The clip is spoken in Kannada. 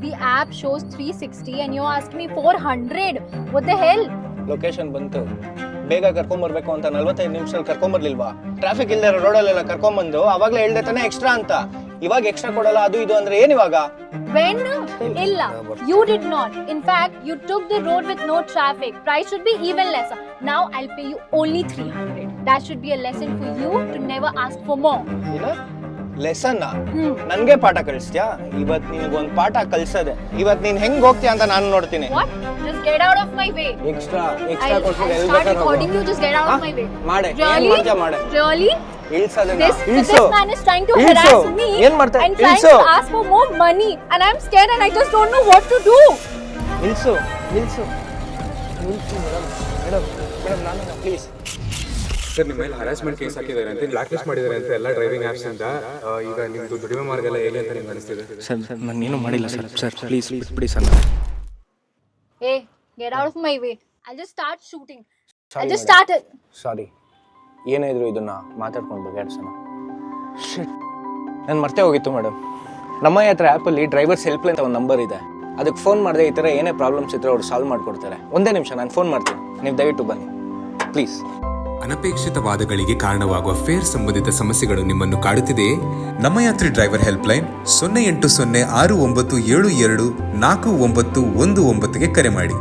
The app shows 360 and you're asking me 400. What the hell? Location ಬಂತು ಬೇಗ ಕರ್ಕೊಂಬರ್ಬೇಕು ಅಂತ ನಲ್ವತ್ತೈದು ನಿಮಿಷದಲ್ಲಿ ಕರ್ಕೊಂಬರ್ಲಿಲ್ವಾ ಟ್ರಾಫಿಕ್ ಇಲ್ದೇ ಇರೋ ರೋಡಲ್ಲೆಲ್ಲ ಕರ್ಕೊಂಬಂದು ಅವಾಗಲೇ ಹೇಳ್ದೆ ತಾನೇ ಎಕ್ಸ್ಟ್ರಾ ಅಂತ ಇವಾಗ ಎಕ್ಸ್ಟ್ರಾ ಕೊಡಲ್ಲ ಅದು ಇದು ಅಂದ್ರೆ ಏನ್ ಇವಾಗ When? Illa. You did not. In fact, you took the road with no traffic. Price should be even lesser. Now I'll pay you only 300. That should be a lesson for you to never ask for more. ಏನ ಲೆಸನ್ Hmm. ನನ್ಗೆ ಪಾಠ ಕಳಿಸ್ತ್ಯಾ ಇವತ್ ಒಂದು ಪಾಠ ಕಲ್ಸದೆ ಇವತ್ ನೀನ್ ಹೆಂಗ್ ಹೋಗ್ತೀಯ ಅಂತ ನಾನು ನೋಡ್ತೀನಿ What? Just get out of my way. Extra extra I'll, ಕೊಟ್ಬಿಟ್ಟು I'll ಎಲ್ start ಬೇಕಾದ್ರೂ recording you. Just get out of my way. ಮಾಡೆ ಏನ್ Really? ಮಾಡ್ತೀಯ ಮಾಡೆ Really? ಇಳ್ಸೋದನ್ನ This, ಇಳ್ಸು man is trying to ಇಳ್ಸು. harass me ಏನ್ ಮಾಡ್ತಾ and trying ಇಳ್ಸು to ask for more money. And I'm scared and I just don't know what to do. ನಿಲ್ಸು ನಿಲ್ಸು ನಿಲ್ಸು ಮೇಡಮ್ ಮೇಡಮ್ ಮೇಡಮ್ ನಾನು ಪ್ಲೀಸ್ ಸರ್ ನಿಮ್ಮ ಮೇಲೆ ಹರಾಸ್ಮೆಂಟ್ ಕೇಸ್ ಹಾಕಿದ್ದಾರೆ ಅಂತ ಬ್ಲಾಕ್ ಲಿಸ್ಟ್ ಮಾಡಿದ್ದಾರೆ ಅಂತ ಎಲ್ಲ ಡ್ರೈವಿಂಗ್ ಆಪ್ಸ್ ಇಂದ ಈಗ ನಿಮ್ದು ದುಡಿಮೆ ಮಾರ್ಗ ಎಲ್ಲ ಹೇಗೆ ಅಂತ ನಿಮ್ಗೆ ಅನಿಸ್ತಿದೆ? ಸರ್ ಸರ್ ನಾನು ಏನೂ ಮಾಡಿಲ್ಲ ಸರ್. ಸರ್ ಪ್ಲೀಸ್ ಬಿಡಿ ಸರ್ ಏ get out of my way I just start shooting I just it. Sorry ಏನೇ ಇದ್ರು ಇದನ್ನ ಮಾತಾಡ್ಕೊಂಡು ಬಗೆಹರಿಸೋಣ ಶಿಟ್ ನಾನು ಮರ್ತೇ ಹೋಗಿತ್ತು ಮೇಡಮ್ ನಮ್ಮ ಹತ್ರ ಆ್ಯಪಲ್ಲಿ ಡ್ರೈವರ್ಸ್ ಹೆಲ್ಪ್ಲೈನ್ ಅಂತ ಒಂದು ನಂಬರ್ ಇದೆ. ಅದಕ್ಕೆ ಫೋನ್ ಮಾಡಿದೆ ಈ ಥರ ಏನೇ ಪ್ರಾಬ್ಲಮ್ಸ್ ಇದ್ರೆ ಅವ್ರು ಸಾಲ್ವ್ ಮಾಡ್ಕೊಡ್ತಾರೆ. ಒಂದೇ ನಿಮಿಷ ನಾನು ಫೋನ್ ಮಾಡ್ತೀನಿ. ನೀವು ದಯವಿಟ್ಟು ಬನ್ನಿ. ಪ್ಲೀಸ್ ಅನಪೇಕ್ಷಿತ ವಾದಗಳಿಗೆ ಕಾರಣವಾಗುವ ಫೇರ್ ಸಂಬಂಧಿತ ಸಮಸ್ಯೆಗಳು ನಿಮ್ಮನ್ನು ಕಾಡುತ್ತಿದೆಯೇ? ನಮ್ಮ ಯಾತ್ರಿ ಡ್ರೈವರ್ ಹೆಲ್ಪ್ಲೈನ್ ಸೊನ್ನೆ ಎಂಟು ಸೊನ್ನೆ ಆರು ಒಂಬತ್ತು ಏಳು ಎರಡು ನಾಲ್ಕು ಒಂಬತ್ತು ಒಂದು ಒಂಬತ್ತಿಗೆ ಕರೆ ಮಾಡಿ.